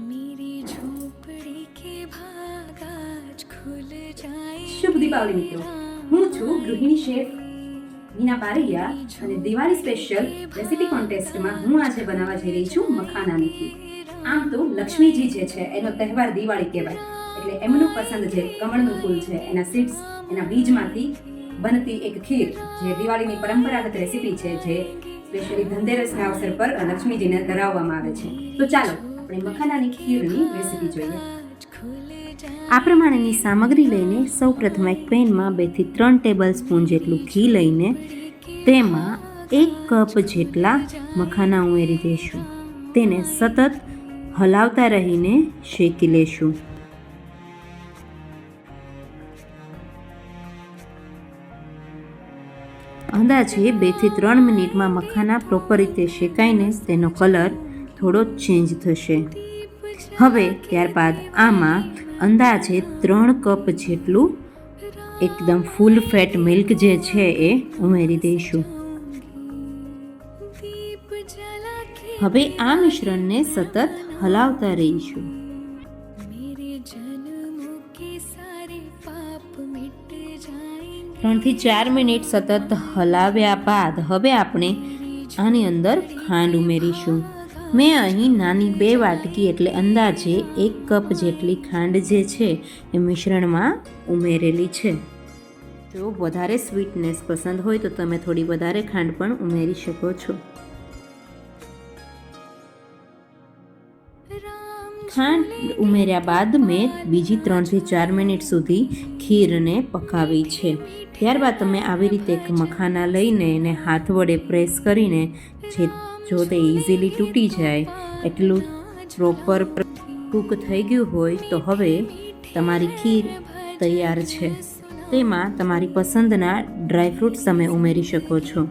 मेरी झोपड़ी के भाग आज खुल जाए શુભ દીપાવલી મિત્રો હું છું ગૃહિણી શેફ મીના પારૈયા અને દિવાળી સ્પેશિયલ રેસીપી કોન્ટેસ્ટમાં હું આજે બનાવવા જઈ રહી છું મખાનાની ખીર આમ તો લક્ષ્મીજી જે છે એનો તહેવાર દિવાળી કહેવાય એટલે એમનું પસંદ જે કમળનું ફૂલ છે એના સીડ્સ એના બીજમાંથી બનતી એક ખીર જે દિવાળીની પરંપરાગત રેસીપી છે જે સ્પેશિયલી ધનતેરસના અવસર પર લક્ષ્મીજીને ધરાવવામાં આવે છે તો ચાલો આપણે મખાનાની ખીરની રેસીપી જોઈએ. આ પ્રમાણેની સામગ્રી લઈને સૌપ્રથમ એક પેનમાં બેથી ત્રણ ટેબલ સ્પૂન જેટલું ઘી લઈને તેમાં એક કપ જેટલા મખાના ઉમેરી દઈશું. તેને સતત હલાવતા રહીને શેકી લેશું. અંદાજે બેથી ત્રણ મિનિટમાં મખાના પ્રોપર રીતે શેકાઈને તેનો કલર થોડો ચેન્જ થશે. હવે ત્યારબાદ આમાં અંદાજે ત્રણ કપ જેટલું એકદમ ફૂલ ફેટ મિલ્ક જે છે એ ઉમેરી દઈશું. હવે આ મિશ્રણને સતત હલાવતા રહીશું. ત્રણથી ચાર મિનિટ સતત હલાવ્યા બાદ હવે આપણે આની અંદર ખાંડ ઉમેરીશું. મેં અહીં નાની બે વાટકી એટલે અંદાજે એક કપ જેટલી ખાંડ જે છે એ મિશ્રણમાં ઉમેરેલી છે. જો વધારે સ્વીટનેસ પસંદ હોય તો તમે થોડી વધારે ખાંડ પણ ઉમેરી શકો છો. ખાંડ ઉમેર્યા બાદ મેં બીજી ત્રણથી ચાર મિનિટ સુધી ખીરને પકાવી છે. ત્યારબાદ તમે આવી રીતે એક મખાના લઈને એને હાથ વડે પ્રેસ કરીને જે જો તે ઇઝીલી તૂટી જાય, એટલું પ્રોપર કૂક થઈ ગયું હોય તો હવે તમારી ખીર તૈયાર છે. તેમાં તમારી પસંદના ડ્રાયફ્રૂટ્સ તમે ઉમેરી શકો છો.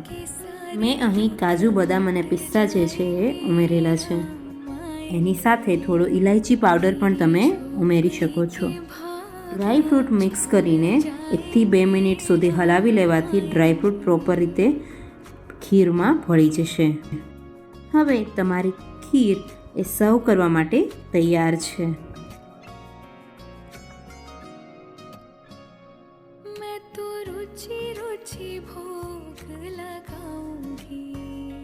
મેં અહીં કાજુ, બદામ અને પિસ્તા જે છે એ ઉમેરેલા છે. એની સાથે થોડો ઇલાયચી પાવડર પણ તમે ઉમેરી શકો છો. ડ્રાય ફ્રૂટ મિક્સ કરીને એકથી બે મિનિટ સુધી હલાવી લેવાથી ડ્રાયફ્રૂટ પ્રોપર રીતે ખીરમાં ભળી જશે. હવે તમારી ખીર એ સર્વ કરવા માટે તૈયાર છે मैं तो रुचि रुचि भोग लगाऊंगी माखन मिश्री